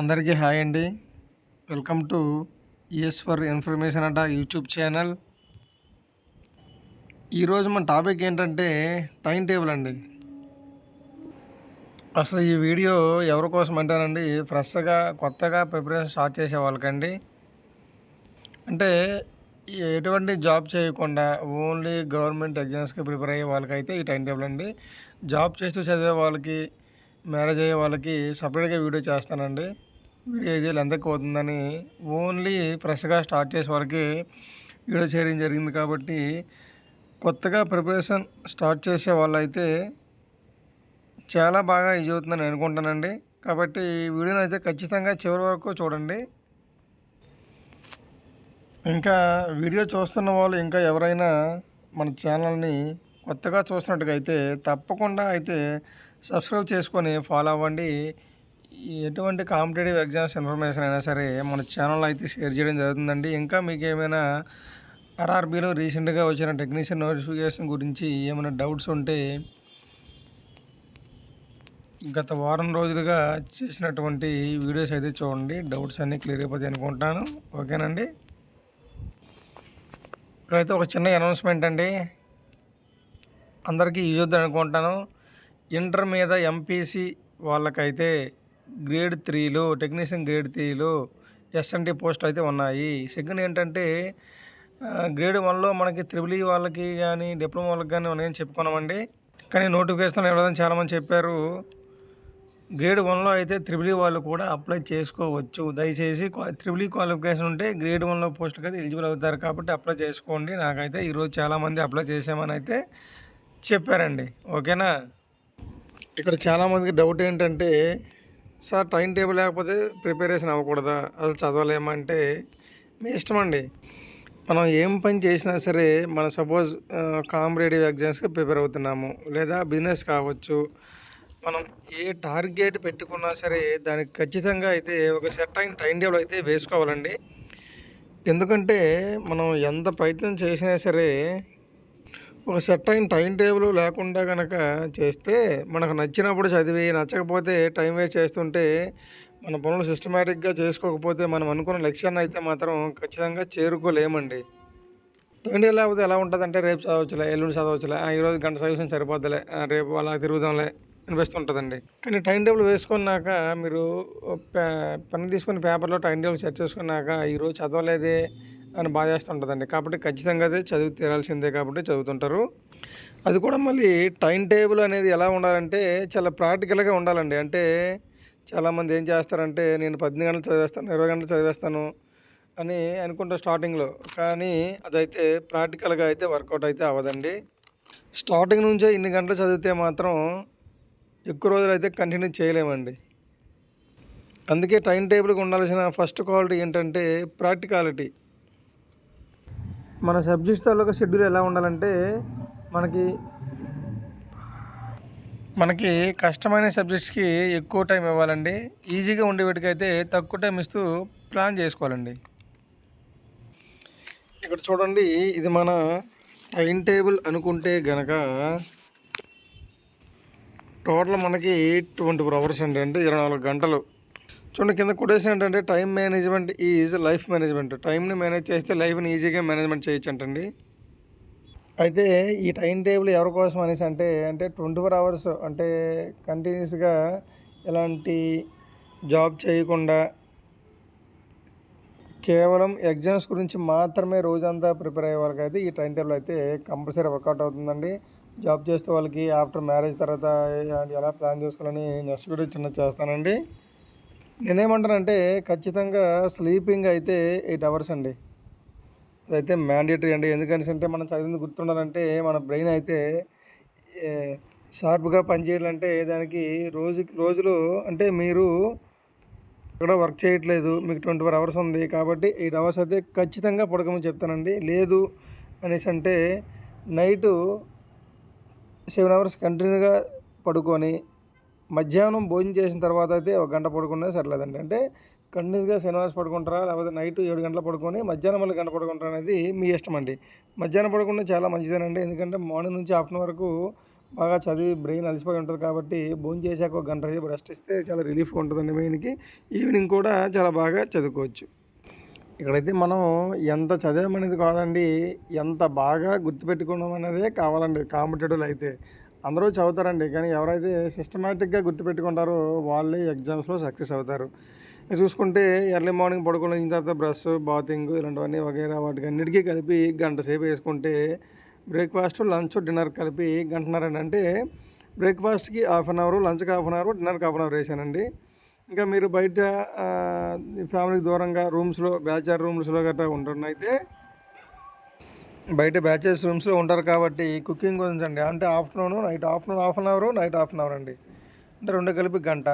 అందరికీ హాయ్ అండి. Welcome to ES for information అట యూట్యూబ్ ఛానల్. ఈరోజు మన టాపిక్ ఏంటంటే టైం టేబుల్ అండి. అసలు ఈ వీడియో ఎవరి కోసం అంటారండి? ఫ్రెష్గా కొత్తగా ప్రిపరేషన్ స్టార్ట్ చేసే వాళ్ళకండి. అంటే ఎటువంటి జాబ్ చేయకుండా ఓన్లీ గవర్నమెంట్ ఎగ్జామ్స్కి ప్రిపేర్ అయ్యే వాళ్ళకైతే ఈ టైం టేబుల్ అండి. జాబ్ చేస్తూ చదివే వాళ్ళకి మ్యారేజ్ అయ్యే వాళ్ళకి సపరేట్గా వీడియో చేస్తానండి. వీడియో ఇది లెంత్ అవుతుందని ఓన్లీ ఫ్రెష్గా స్టార్ట్ చేసే వాళ్ళకి వీడియో చేయడం జరిగింది కాబట్టి కొత్తగా ప్రిపరేషన్ స్టార్ట్ చేసే వాళ్ళైతే చాలా బాగా యూజ్ అవుతుందని అనుకుంటానండి. కాబట్టి ఈ వీడియోని అయితే ఖచ్చితంగా చివరి వరకు చూడండి. ఇంకా వీడియో చూస్తున్న వాళ్ళు ఇంకా ఎవరైనా మన ఛానల్ని కొత్తగా చూసినట్టుగా అయితే తప్పకుండా అయితే సబ్స్క్రైబ్ చేసుకొని ఫాలో అవ్వండి. ఎటువంటి కాంపిటేటివ్ ఎగ్జామ్స్ ఇన్ఫర్మేషన్ అయినా సరే మన ఛానల్లో అయితే షేర్ చేయడం జరుగుతుందండి. ఇంకా మీకు ఏమైనా ఆర్ఆర్బీలో రీసెంట్గా వచ్చిన టెక్నీషియన్ నోటిఫికేషన్ గురించి ఏమైనా డౌట్స్ ఉంటే గత వారం రోజులుగా చేసినటువంటి వీడియోస్ అయితే చూడండి. డౌట్స్ అన్నీ క్లియర్ అయిపోతాయి అనుకుంటాను. ఓకేనండి? ఇక్కడైతే ఒక చిన్న అనౌన్స్మెంట్ అండి. అందరికీ యూజ్ అవుతుంది అనుకుంటాను. ఇంటర్ మీద ఎంపీసీ వాళ్ళకైతే గ్రేడ్ త్రీలో టెక్నీషియన్ గ్రేడ్ త్రీలో ఎస్ఎన్టీ పోస్ట్ అయితే ఉన్నాయి. సెకండ్ ఏంటంటే గ్రేడ్ వన్లో మనకి త్రిబుల్ ఈ వాళ్ళకి కానీ డిప్లొమా వాళ్ళకి కానీ ఉన్నాయని చెప్పుకున్నామండి. కానీ నోటిఫికేషన్ ఇవ్వదని చాలామంది చెప్పారు. గ్రేడ్ వన్లో అయితే త్రిబుల్ ఈ వాళ్ళు కూడా అప్లై చేసుకోవచ్చు. దయచేసి త్రిబుల్ క్వాలిఫికేషన్ ఉంటే గ్రేడ్ వన్లో పోస్ట్కి అయితే ఎలిజిబుల్ అవుతారు కాబట్టి అప్లై చేసుకోండి. నాకైతే ఈరోజు చాలామంది అప్లై చేసామని అయితే చెప్పారండి. ఓకేనా? ఇక్కడ చాలామందికి డౌట్ ఏంటంటే సార్ టైం టేబుల్ లేకపోతే ప్రిపరేషన్ అవ్వకూడదా? అసలు చదవలేమంటే మీ ఇష్టం అండి. మనం ఏం పని చేసినా సరే మనం సపోజ్ కాంపిటేటివ్ ఎగ్జామ్స్కి ప్రిపేర్ అవుతున్నాము. లేదా బిజినెస్ కావచ్చు. మనం ఏ టార్గెట్ పెట్టుకున్నా సరే దానికి ఖచ్చితంగా అయితే ఒక సెట్ అయిన టైం టేబుల్ అయితే వేసుకోవాలండి. ఎందుకంటే మనం ఎంత ప్రయత్నం చేసినా సరే ఒక సెట్ అయిన టైం టేబుల్ లేకుండా కనుక చేస్తే మనకు నచ్చినప్పుడు చదివి నచ్చకపోతే టైం వేస్ట్ చేస్తుంటే మన పనులు సిస్టమేటిక్గా చేసుకోకపోతే మనం అనుకున్న లక్ష్యాన్ని అయితే మాత్రం ఖచ్చితంగా చేరుకోలేమండి. టైం టేబుల్ లేకపోతే ఎలా ఉంటుంది అంటే రేపు చదవచ్చులే ఎల్లుండి చదవచ్చులే ఆ, ఈరోజు గంట చదివిన సరిపోద్దులే రేపు అలా తిరుగుదాంలే అనిపిస్తుంటుందండి. కానీ టైం టేబుల్ వేసుకున్నాక మీరు పని పెన్ తీసుకుని పేపర్లో టైం టేబుల్ సెట్ చేసుకున్నాక ఈరోజు చదవలేదే అని బాధ చేస్తుంటుందండి కాబట్టి ఖచ్చితంగా అదే చదివి తీరాల్సిందే కాబట్టి చదువుతుంటారు. అది కూడా మళ్ళీ టైం టేబుల్ అనేది ఎలా ఉండాలంటే చాలా ప్రాక్టికల్గా ఉండాలండి. అంటే చాలామంది ఏం చేస్తారంటే నేను పద్దెనిమిది గంటలు చదివేస్తాను ఇరవై గంటలు చదివేస్తాను అని అనుకుంటా స్టార్టింగ్లో. కానీ అదైతే ప్రాక్టికల్గా అయితే వర్కౌట్ అయితే అవ్వదండి. స్టార్టింగ్ నుంచే ఇన్ని గంటలు చదివితే మాత్రం ఎక్కువ రోజులు అయితే కంటిన్యూ చేయలేమండి. అందుకే టైం టేబుల్కి ఉండాల్సిన ఫస్ట్ క్వాలిటీ ఏంటంటే ప్రాక్టికాలిటీ. మన సబ్జెక్ట్స్ తాలూకా షెడ్యూల్ ఎలా ఉండాలంటే మనకి మనకి కష్టమైన సబ్జెక్ట్స్కి ఎక్కువ టైం ఇవ్వాలండి. ఈజీగా ఉండేవాటికైతే తక్కువ టైం ఇస్తూ ప్లాన్ చేసుకోవాలండి. ఇక్కడ చూడండి ఇది మన టైం టేబుల్ అనుకుంటే గనక టోటల్ మనకి ట్వంటీ ఫోర్ అవర్స్ అండి అంటే ఇరవై నాలుగు గంటలు. చూడండి కింద కొటేషన్ ఏంటంటే time management is life management. టైంని మేనేజ్ చేస్తే లైఫ్ని ఈజీగా మేనేజ్మెంట్ చేయొచ్చు అంటండి అయితే ఈ టైం టేబుల్ ఎవరి కోసం అనేసి అంటే అంటే ట్వంటీ ఫోర్ అవర్స్ అంటే కంటిన్యూస్గా ఎలాంటి జాబ్ చేయకుండా కేవలం ఎగ్జామ్స్ గురించి మాత్రమే రోజంతా ప్రిపేర్ అయ్యే వాళ్ళకైతే ఈ టైం టేబుల్ అయితే కంపల్సరీ వర్కౌట్ అవుతుందండి. జాబ్ చేసే వాళ్ళకి ఆఫ్టర్ మ్యారేజ్ తర్వాత ఎలా ప్లాన్ చేసుకోవాలని నెక్స్ట్ వీడియో చిన్న చేస్తానండి. నేనేమంటానంటే ఖచ్చితంగా స్లీపింగ్ అయితే ఎయిట్ అవర్స్ అండి. అదైతే మ్యాండేటరీ అండి. ఎందుకని అంటే మనం చదివింది గుర్తుండాలంటే మన బ్రెయిన్ అయితే షార్ప్గా పనిచేయాలంటే దానికి రోజు రోజులు అంటే మీరు ఇక్కడ వర్క్ చేయట్లేదు మీకు ట్వంటీ ఫోర్ అవర్స్ ఉంది కాబట్టి ఎయిట్ అవర్స్ అయితే ఖచ్చితంగా పడకమని చెప్తానండి. లేదు అనేసి అంటే నైటు సెవెన్ అవర్స్ కంటిన్యూగా పడుకొని మధ్యాహ్నం భోజనం చేసిన తర్వాత అయితే ఒక గంట పడుకున్నా సర్లేదండి. అంటే కంటిన్యూస్గా సెవెన్ అవర్స్ పడుకుంటారా? లేకపోతే నైట్ ఏడు గంటలు పడుకొని మధ్యాహ్నం మళ్ళీ గంట పడుకుంటారా అనేది మీ ఇష్టం అండి. మధ్యాహ్నం పడుకుంటే చాలా మంచిదేనండి. ఎందుకంటే మార్నింగ్ నుంచి ఆఫ్టర్నూన్ వరకు బాగా చదివి బ్రెయిన్ అలసిపోయి ఉంటుంది కాబట్టి భోజనం చేశాక ఒక గంట రెస్ట్ ఇస్తే చాలా రిలీఫ్గా ఉంటుందండి. మెయిన్కి ఈవినింగ్ కూడా చాలా బాగా చదువుకోవచ్చు. ఇక్కడైతే మనం ఎంత చదివామనేది కాదండి ఎంత బాగా గుర్తుపెట్టుకున్నాం అనేదే కావాలండి కాంపిటేటివ్లు అయితే. అందరూ చదువుతారండి కానీ ఎవరైతే సిస్టమేటిక్గా గుర్తుపెట్టుకుంటారో వాళ్ళే ఎగ్జామ్స్లో సక్సెస్ అవుతారు. చూసుకుంటే ఎర్లీ మార్నింగ్ పడుకున్న తర్వాత బ్రష్ బాతింగ్ ఇలాంటివన్నీ వగైరా వాటికి అన్నిటికీ కలిపి గంట సేపు వేసుకుంటే బ్రేక్ఫాస్ట్ లంచ్ డిన్నర్ కలిపి గంటన్నర అంటే బ్రేక్ఫాస్ట్కి హాఫ్ అన్ అవర్ లంచ్కి హాఫ్ అన్ అవర్ డిన్నర్కి హాఫ్ అన్ అవర్ వేసానండి. ఇంకా మీరు బయట ఫ్యామిలీకి దూరంగా రూమ్స్లో బ్యాచర్ రూమ్స్లో గట్రా ఉంటున్నైతే బయట బ్యాచెస్ రూమ్స్లో ఉంటారు కాబట్టి కుకింగ్ గురించి అండి. అంటే afternoon night afternoon half an hour night half an hour అండి. అంటే రెండు కలిపి గంట.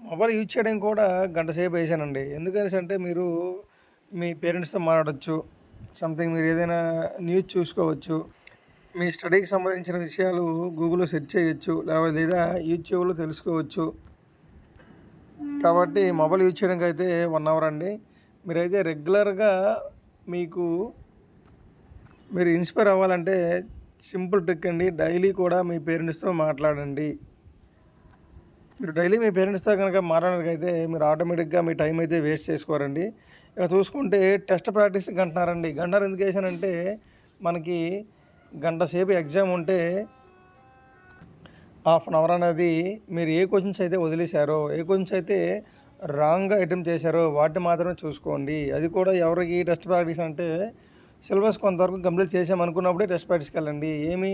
మొబైల్ యూజ్ చేయడం కూడా గంట సేపు వేసానండి. ఎందుకనేసి అంటే మీరు మీ పేరెంట్స్తో మాట్లాడచ్చు. సంథింగ్ మీరు ఏదైనా న్యూస్ చూసుకోవచ్చు. మీ స్టడీకి సంబంధించిన విషయాలు గూగుల్లో సెర్చ్ చేయొచ్చు. లేదా లేదా యూట్యూబ్లో తెలుసుకోవచ్చు. కాబట్టి మొబైల్ యూజ్ చేయడానికి అయితే వన్ అవర్ అండి. మీరైతే రెగ్యులర్గా మీకు మీరు ఇన్స్పైర్ అవ్వాలంటే సింపుల్ ట్రిక్ అండి. డైలీ కూడా మీ పేరెంట్స్తో మాట్లాడండి. మీరు డైలీ మీ పేరెంట్స్తో కనుక మాట్లాడడానికైతే మీరు ఆటోమేటిక్గా మీ టైం అయితే వేస్ట్ చేసుకోరండి. ఇక చూసుకుంటే టెస్ట్ ప్రాక్టీస్ గంటన్నారండి గంటన్నర ఎందుకు వేసానంటే మనకి గంట సేపు ఎగ్జామ్ ఉంటే హాఫ్ అన్ అవర్ అనేది మీరు ఏ క్వశ్చన్స్ అయితే వదిలేశారో ఏ క్వశ్చన్స్ అయితే రాంగ్గా అటెంప్ట్ చేశారో వాటిని మాత్రమే చూసుకోండి. అది కూడా ఎవరికి టెస్ట్ ప్రాక్టీస్ అంటే సిలబస్ కొంతవరకు కంప్లీట్ చేసామనుకున్నప్పుడే టెస్ట్ ప్రాక్టీస్కి వెళ్ళండి. ఏమి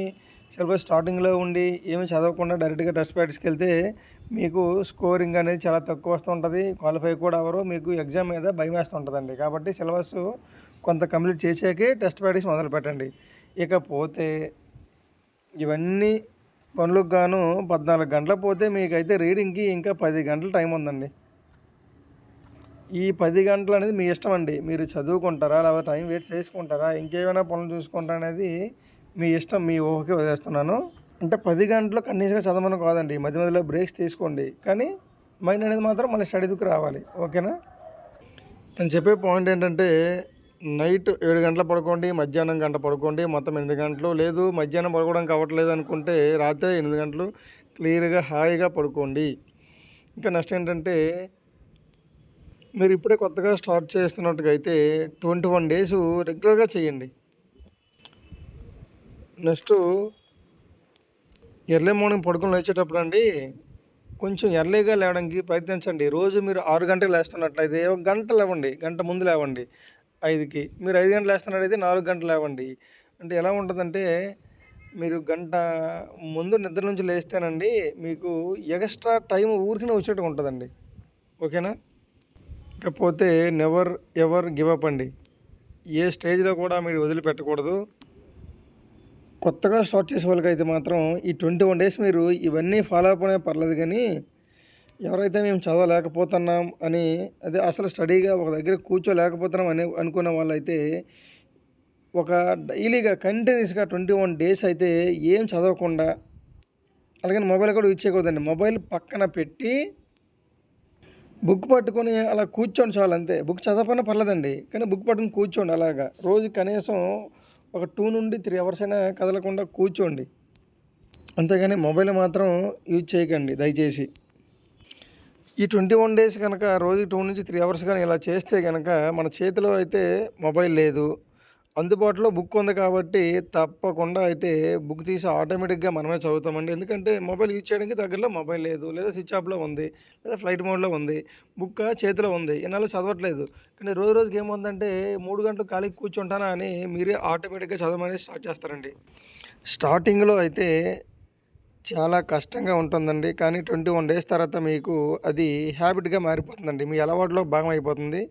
సిలబస్ స్టార్టింగ్లో ఉండి ఏమి చదవకుండా డైరెక్ట్గా టెస్ట్ ప్రాక్టీస్కి వెళ్తే మీకు స్కోరింగ్ అనేది చాలా తక్కువ వస్తుంటుంది క్వాలిఫై కూడా అవరు మీకు ఎగ్జామ్ మీద భయం వేస్తుంటుందండి కాబట్టి సిలబస్ కొంత కంప్లీట్ చేసాకే టెస్ట్ ప్రాక్టీస్ మొదలు పెట్టండి ఇకపోతే ఇవన్నీ పనులకు గాను పద్నాలుగు గంటల పోతే మీకైతే రీడింగ్కి ఇంకా పది గంటల టైం ఉందండి. ఈ పది గంటలు అనేది మీ ఇష్టం అండి. మీరు చదువుకుంటారా లేకపోతే టైం వేస్ట్ చేసుకుంటారా ఇంకేమైనా పనులు చూసుకుంటారా అనేది మీ ఇష్టం మీ ఊహకి వదిలేస్తున్నాను. అంటే పది గంటలు కనీసంగా చదవమని కాదండి. మధ్య మధ్యలో బ్రేక్స్ తీసుకోండి. కానీ మైండ్ అనేది మాత్రం మన స్టడీకి రావాలి. ఓకేనా? నేను చెప్పే పాయింట్ ఏంటంటే నైట్ ఏడు గంటలు పడుకోండి మధ్యాహ్నం గంట పడుకోండి మొత్తం ఎనిమిది గంటలు. లేదు మధ్యాహ్నం పడుకోవడానికి అవ్వట్లేదు అనుకుంటే రాత్రి ఎనిమిది గంటలు క్లియర్గా హాయిగా పడుకోండి. ఇంకా నెక్స్ట్ ఏంటంటే మీరు ఇప్పుడే కొత్తగా స్టార్ట్ చేస్తున్నట్టుగా అయితే ట్వంటీ వన్ డేస్ రెగ్యులర్గా చేయండి. నెక్స్ట్ ఎర్లీ మార్నింగ్ పడుకొని లేచేటప్పుడు అండి కొంచెం ఎర్లీగా లేవడానికి ప్రయత్నించండి. రోజు మీరు ఆరు గంటలు లేస్తున్నట్లయితే ఒక గంట లేవండి గంట ముందు లేవండి. ఐదుకి. మీరు ఐదు గంటలు వేస్తున్నారైతే నాలుగు గంటలు లేవండి. అంటే ఎలా ఉంటుందంటే మీరు గంట ముందు నిద్ర నుంచి లేస్తేనండి మీకు ఎక్స్ట్రా టైం ఊరికి వచ్చేట్టు ఉంటుందండి. ఓకేనా? ఇకపోతే నెవర్ ఎవర్ గివ్ అప్ అండి. ఏ స్టేజ్లో కూడా మీరు వదిలిపెట్టకూడదు. కొత్తగా స్టార్ట్ చేసే వాళ్ళకైతే మాత్రం ఈ ట్వంటీ వన్ డేస్ మీరు ఇవన్నీ ఫాలో అప్ అనే పర్లేదు కానీ ఎవరైతే మేము చదవలేకపోతున్నాం అని అదే అసలు స్టడీగా ఒక దగ్గర కూర్చోలేకపోతున్నాం అని అనుకున్న వాళ్ళైతే ఒక డైలీగా కంటిన్యూస్గా ట్వంటీ వన్ డేస్ అయితే ఏం చదవకుండా అలాగే మొబైల్ కూడా యూజ్ చేయకూడదండి. మొబైల్ పక్కన పెట్టి బుక్ పట్టుకొని అలా కూర్చోండి చాలు అంతే. బుక్ చదవకపోయినా పర్లేదండి కానీ బుక్ పట్టుకొని కూర్చోండి అలాగా. రోజు కనీసం ఒక టూ నుండి త్రీ అవర్స్ అయినా కదలకుండా కూర్చోండి. అంతేగాని మొబైల్ మాత్రం యూజ్ చేయకండి దయచేసి. ఈ ట్వంటీ వన్ డేస్ కనుక రోజు టూ నుంచి త్రీ అవర్స్ కానీ ఇలా చేస్తే కనుక మన చేతిలో అయితే మొబైల్ లేదు. అందుబాటులో బుక్ ఉంది కాబట్టి తప్పకుండా అయితే బుక్ తీసి ఆటోమేటిక్గా మనమే చదువుతామండి. ఎందుకంటే మొబైల్ యూజ్ చేయడానికి దగ్గరలో మొబైల్ లేదు లేదా స్విచ్ ఆఫ్లో ఉంది లేదా ఫ్లైట్ మోడ్లో ఉంది బుక్ చేతిలో ఉంది ఇన్నాళ్ళు చదవట్లేదు. కానీ రోజు రోజుకి ఏముందంటే మూడు గంటలు ఖాళీ కూర్చుంటానా అని మీరే ఆటోమేటిక్గా చదవమని స్టార్ట్ చేస్తారండి. స్టార్టింగ్లో అయితే చాలా కష్టంగా ఉంటుందండి. కానీ ట్వంటీ వన్ డేస్ తర్వాత మీకు అది హ్యాబిట్గా మారిపోతుందండి. మీ అలవాటులో భాగం అయిపోతుంది.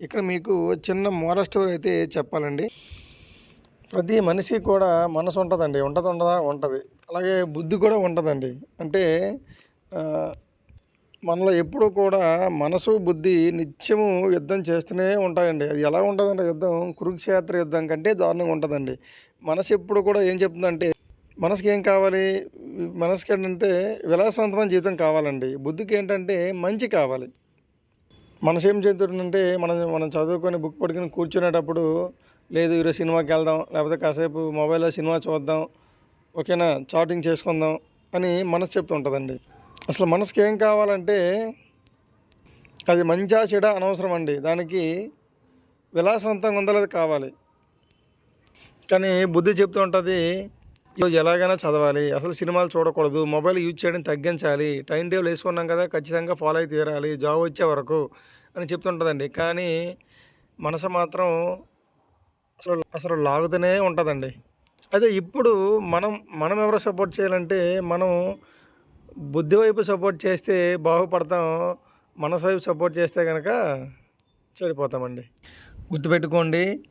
ఇక్కడ మీకు చిన్న మోర స్టోరీ అయితే చెప్పాలండి. ప్రతి మనిషి కూడా మనసు ఉంటుందండి. ఉంటుంది ఉండదా? ఉంటుంది. అలాగే బుద్ధి కూడా ఉంటుందండి. అంటే మనలో ఎప్పుడూ కూడా మనసు బుద్ధి నిత్యము యుద్ధం చేస్తూనే ఉంటాయండి. అది ఎలా ఉంటుందంటే యుద్ధం కురుక్షేత్ర యుద్ధం కంటే దారుణంగా ఉంటుందండి. మనసు ఎప్పుడు కూడా ఏం చెప్తుందంటే మనసుకి ఏం కావాలి? మనసుకి ఏంటంటే విలాసవంతమైన జీవితం కావాలండి. బుద్ధికి ఏంటంటే మంచి కావాలి. మనసు ఏం చెప్తుందంటే మనం మనం చదువుకొని బుక్ పడుకుని కూర్చునేటప్పుడు లేదు ఈరోజు సినిమాకి వెళ్దాం లేకపోతే కాసేపు మొబైల్లో సినిమా చూద్దాం ఓకేనా? చాటింగ్ చేసుకుందాం అని మనసు చెప్తుంటుందండి అసలు మనసుకి ఏం కావాలంటే అది మంచా చెడ అనవసరం అండి దానికి విలాసవంతంగా ఉందలేదు కావాలి. కానీ బుద్ధి చెప్తూ ఉంటుంది ఈరోజు ఎలాగైనా చదవాలి. అసలు సినిమాలు చూడకూడదు. మొబైల్ యూజ్ చేయడం తగ్గించాలి. టైం టేబుల్ వేసుకున్నాం కదా ఖచ్చితంగా ఫాలో అయి తీరాలి. జాబ్ వచ్చే వరకు అని చెప్తుంటుందండి. కానీ మనసు మాత్రం అసలు అసలు లాగుతూనే ఉంటుందండి. అదే ఇప్పుడు మనం మనం ఎవరో సపోర్ట్ చేయాలంటే మనం బుద్ధి వైపు సపోర్ట్ చేస్తే బాగుపడతాం. మనసు వైపు సపోర్ట్ చేస్తే కనుక చెడిపోతామండి. గుర్తుపెట్టుకోండి.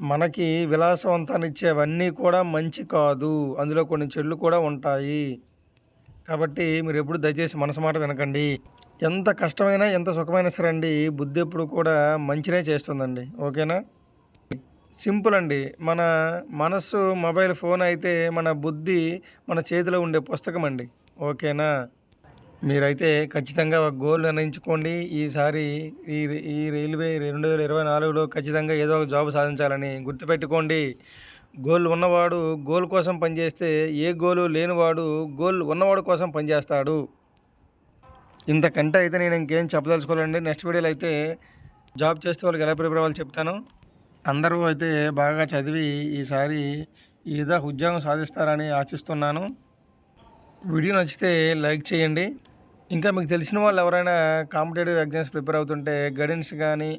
మనకి విలాసవంతాన్ని ఇచ్చేవన్నీ కూడా మంచి కాదు. అందులో కొన్ని చెడులు కూడా ఉంటాయి. కాబట్టి మీరు ఎప్పుడు దయచేసి మనసు మాట వినకండి. ఎంత కష్టమైనా ఎంత సుఖమైనా సరే అండి బుద్ధి ఎప్పుడు కూడా మంచినే చేస్తుందండి. ఓకేనా? సింపుల్ అండి. మన మనస్సు మొబైల్ ఫోన్ అయితే మన బుద్ధి మన చేతిలో ఉండే పుస్తకం అండి ఓకేనా? మీరైతే ఖచ్చితంగా ఒక గోల్ నిర్ణయించుకోండి. ఈసారి ఈ ఈ రైల్వే రెండు వేల ఇరవై నాలుగులో ఖచ్చితంగా ఏదో ఒక జాబ్ సాధించాలని గుర్తుపెట్టుకోండి. గోల్ ఉన్నవాడు గోల్ కోసం పనిచేస్తే ఏ గోలు లేనివాడు గోల్ ఉన్నవాడు కోసం పనిచేస్తాడు. ఇంతకంటే అయితే నేను ఇంకేం చెప్పదలుచుకోవాలండి నెక్స్ట్ వీడియోలో అయితే జాబ్ చేస్తే వాళ్ళకి ఎలా ప్రిపేర్ అవ్వాలి చెప్తాను. అందరూ అయితే బాగా చదివి ఈసారి ఏదో ఉద్యోగం సాధిస్తారని ఆశిస్తున్నాను. వీడియో నచ్చితే లైక్ చేయండి. ఇంకా మీకు తెలిసిన వాళ్ళు ఎవరైనా కాంపిటేటివ్ ఎగ్జామ్స్ ప్రిపేర్ అవుతుంటే గైడెన్స్ కానీ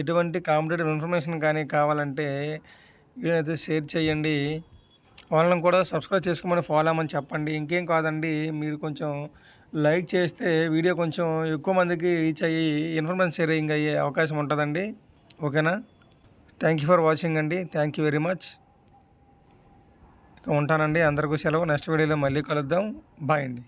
ఎటువంటి కాంపిటేటివ్ ఇన్ఫర్మేషన్ కానీ కావాలంటే వీడైతే షేర్ చేయండి. వాళ్ళని కూడా సబ్స్క్రైబ్ చేసుకోమని ఫాలో అవ్వమని చెప్పండి. ఇంకేం కాదండి మీరు కొంచెం లైక్ చేస్తే వీడియో కొంచెం ఎక్కువ మందికి రీచ్ అయ్యి ఇన్ఫర్మేషన్ షేరింగ్ అయ్యే అవకాశం ఉంటుందండి. ఓకేనా? థ్యాంక్ యూ ఫర్ వాచింగ్ అండి. థ్యాంక్ యూ వెరీ మచ్ ఇక ఉంటానండి. అందరికీ సెలవు. నెక్స్ట్ వీడియోలో మళ్ళీ కలుద్దాం. బాయ్ అండి.